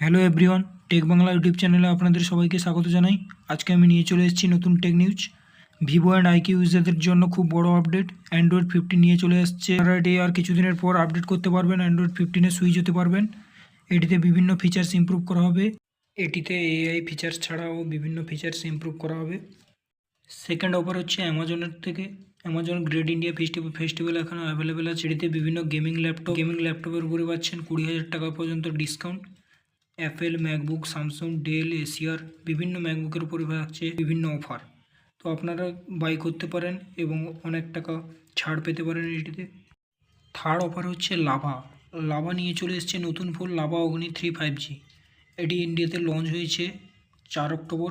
Hello everyone tech Bangla YouTube চ্যানেলে আপনাদের সবাইকে স্বাগত জানাই। আজকে আমি নিয়ে চলে এসেছি নতুন tech news Vivo and iQOO ইউজারদের জন্য খুব বড় আপডেট অ্যান্ড্রয়েড ফিফটিন নিয়ে চলে আপনারা এটি আর কিছুদিনের পর আপডেট করতে পারবেন। অ্যান্ড্রয়েড ফিফটিনে সুইচ হতে পারবেন। এটিতে বিভিন্ন ফিচার্স ইমপ্রুভ করা হবে। এটিতে এআই ফিচার্স ছাড়াও বিভিন্ন ফিচার্স ইমপ্রুভ করা হবে। সেকেন্ড অফার হচ্ছে অ্যামাজনের থেকে। Amazon great India festival festival এখন অ্যাভেলেবেল আছে। এটিতে বিভিন্ন গেমিং ল্যাপটপ গেমিং ল্যাপটপের উপরে পাচ্ছেন কুড়ি হাজার টাকা পর্যন্ত discount Apple MacBook Samsung Dell এশিয়ার বিভিন্ন ম্যাকবুকের উপরে থাকছে বিভিন্ন অফার তো আপনারা বাই করতে পারেন এবং অনেক টাকা ছাড় পেতে পারেন এটিতে। থার্ড অফার হচ্ছে লাভা লাভা নিয়ে চলে এসছে নতুন phone Lava Agni three five G এটি ইন্ডিয়াতে লঞ্চ হয়েছে চার অক্টোবর।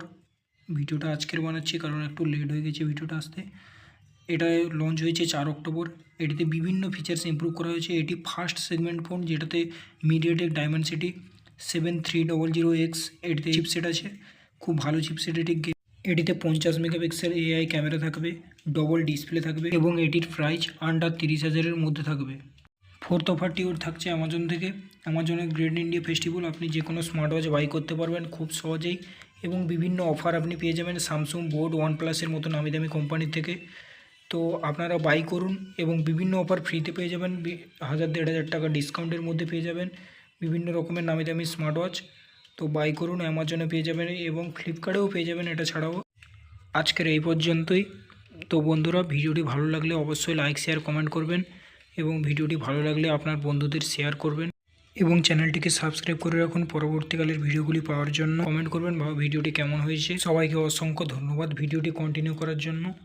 ভিডিওটা আজকের বানাচ্ছি, কারণ একটু লেট হয়ে গেছে ভিডিওটা আসতে। এটা লঞ্চ হয়েছে চার অক্টোবর। এটিতে বিভিন্ন ফিচার্স ইমপ্রুভ করা হয়েছে। এটি ফার্স্ট সেগমেন্ট ফোন যেটাতে MediaTek Dimensity seven three double zero X এটিতে চিপসেট আছে, খুব ভালো চিপসেট এটি এটিতে পঞ্চাশ মেগাপিক্সেল এআই ক্যামেরা থাকবে ডবল ডিসপ্লে থাকবে এবং এটির প্রাইস আন্ডার তিরিশ হাজারের মধ্যে থাকবে। ফোর্থ অফারটি ওর থাকছে অ্যামাজন থেকে। অ্যামাজনের গ্রেট ইন্ডিয়া ফেস্টিভ্যাল আপনি যে কোনো স্মার্ট ওয়াচ বাই করতে পারবেন খুব সহজেই এবং বিভিন্ন অফার আপনি পেয়ে যাবেন স্যামসুং বোর্ড ওয়ান প্লাসের মতো নামি দামি কোম্পানির থেকে। তো আপনারা বাই করুন এবং বিভিন্ন অফার ফ্রিতে পেয়ে যাবেন হাজার দেড় হাজার টাকা ডিসকাউন্টের মধ্যে পেয়ে যাবেন। বিভিন্ন রকমের নামি দামি স্মার্ট ওয়াচ তো বাই করুন অ্যামাজনে পেয়ে যাবেন এবং ফ্লিপকার্টেও পেয়ে যাবেন এটা ছাড়াও। আজকের এই পর্যন্তই। তো বন্ধুরা, ভিডিওটি ভালো লাগলে অবশ্যই লাইক শেয়ার কমেন্ট করবেন এবং ভিডিওটি ভালো লাগলে আপনার বন্ধুদের শেয়ার করবেন এবং চ্যানেলটিকে সাবস্ক্রাইব করে রাখুন পরবর্তীকালের ভিডিওগুলি পাওয়ার জন্য। কমেন্ট করবেন বা ভিডিওটি কেমন হয়েছে? সবাইকে অসংখ্য ধন্যবাদ ভিডিওটি কন্টিনিউ করার জন্য।